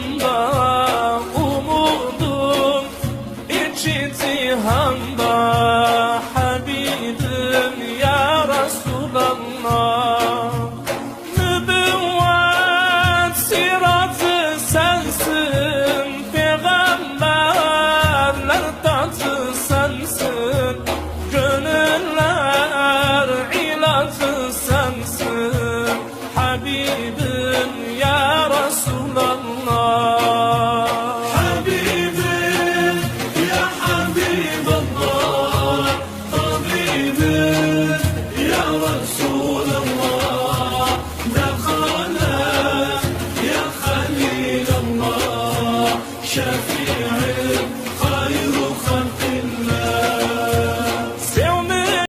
cihanda umudum bir çitihanda شفيع الخير